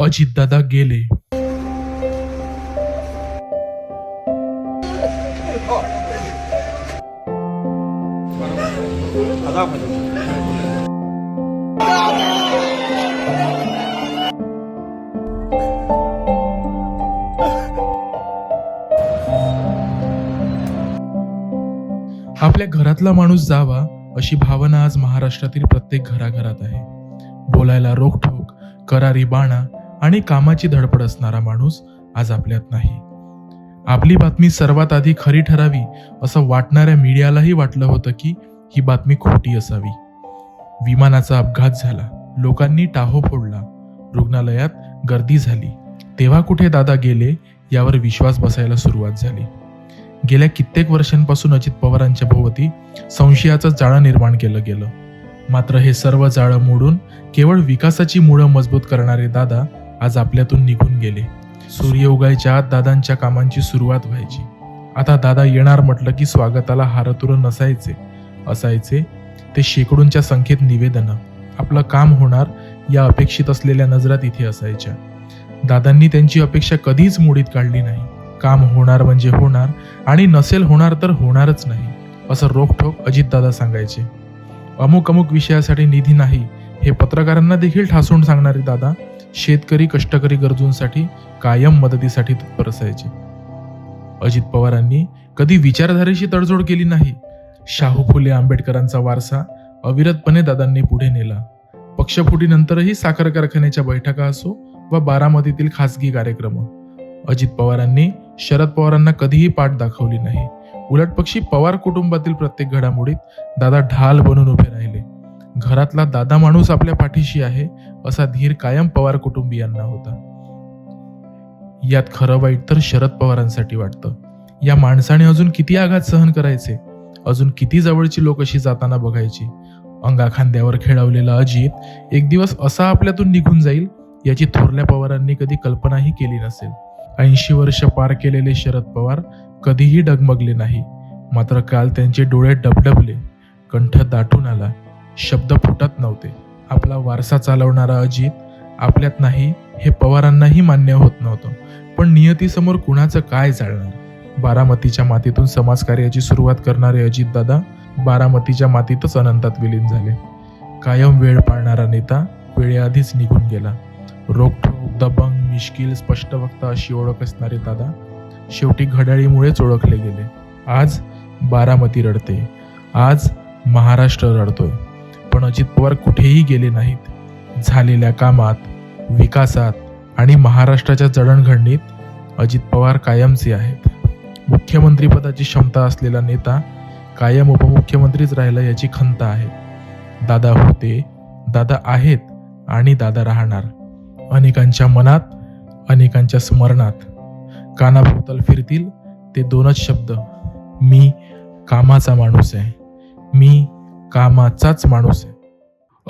अजितदादा गेले. आपल्या घरातला माणूस जावा अशी भावना आज महाराष्ट्रातील प्रत्येक घराघरात आहे. बोलायला रोखठोक करारी बाणा आणि कामाची धडपड असणारा माणूस आज आपल्यात नाही. आपली बातमी सर्वात आधी खरी ठरावी असं वाटणाऱ्या मीडियालाही वाटलं होतं की ही बातमी खोटी असावी. विमानाचा अपघात झाला. लोकांनी टाहो फोडला. रुग्णालयात गर्दी झाली. तेव्हा कुठे दादा गेले यावर विश्वास बसायला सुरुवात झाली. गेल्या कित्येक वर्षांपासून अजित पवारांच्या भोवती संशयाचं जाळं निर्माण केलं गेलं. मात्र हे सर्व जाळं मोडून केवळ विकासाची मुळं मजबूत करणारे दादा आज आपल्यातून निघून गेले. सूर्य उगायच्या आत दादांच्या कामांची सुरुवात व्हायची. आता दादा येणार म्हटलं की स्वागताला हारतुर नसायचे. असायचे. ते शेकडोंच्या संख्येत निवेदनं. आपलं काम होणार या अपेक्षित असलेल्या नजरात इथे असायच्या. दादांनी त्यांची अपेक्षा कधीच मोडीत काढली नाही. काम होणार म्हणजे होणार आणि नसेल होणार तर होणारच नाही असं रोखठोक अजितदादा सांगायचे. अमुक अमुक विषयासाठी निधी नाही हे पत्रकारांना देखील ठासून सांगणारे दादा शेतकरी कष्टकरी गरजूंसाठी कायम मदतीसाठी तत्पर असायचे अजित पवारांनी कधी विचारधारेशी तडजोड केली नाही. शाहू फुले आंबेडकरांचा वारसा अविरतपणे दादांनी पुढे नेला. पक्षफुटीनंतरही साखर कारखान्याच्या बैठका असो व बारामतीतील खासगी कार्यक्रम. अजित पवारांनी शरद पवारांना कधीही पाठ दाखवली नाही. उलटपक्षी पवार कुटुंबातील प्रत्येक घडामोडीत दादा ढाल बनून उभे राहिले. घरातला दादा माणूस आपल्या पाठीशी आहे असा धीर कायम पवार कुटुंबियांना होता. यात खरं वाईट तर शरद पवारांसाठी वाटतं. या माणसाने अजून किती आघात सहन करायचे? अजून किती जवळची लोक अशी जाताना बघायची? अंगा खांद्यावर खेळवलेला अजित एक दिवस असा आपल्यातून निघून जाईल याची थोरल्या पवारांनी कधी कल्पनाही केली नसेल. ऐंशी वर्ष पार केलेले शरद पवार कधीही डगमगले नाही. मात्र काल त्यांचे डोळे डबडबले. कंठ दाटून आला. शब्द फुटत नव्हते. आपला वारसा चालवणारा अजित आपल्यात नाही हे पवारांनाही मान्य होत नव्हतं. पण नियतीसमोर कुणाचं काय चालणार? बारामतीच्या मातीतून समाजकार्याची सुरुवात करणारे अजितदादा बारामतीच्या मातीतच अनंतात विलीन झाले. कायम वेळ पाळणारा नेता वेळेआधीच निघून गेला. रोखोक दबंग मिश्किल स्पष्ट वक्ता अशी ओळख असणारे दादा शेवटी घड्याळीमुळेच ओळखले गेले. आज बारामती रडते. आज महाराष्ट्र रडतोय. पण अजित पवार कुठेही गेले नाहीत. झालेल्या कामात विकासात आणि महाराष्ट्राच्या जडणघडणीत अजित पवार कायमचे आहेत. मुख्यमंत्रीपदाची क्षमता असलेला नेता कायम उपमुख्यमंत्रीच राहिला याची खंत आहे. दादा होते दादा आहेत आणि दादा राहणार. अनेकांच्या मनात अनेकांच्या स्मरणात. कानाभोवताल फिरतील ते दोनच शब्द. मी कामाचा माणूस आहे. मी कामाचाच माणूस आहे.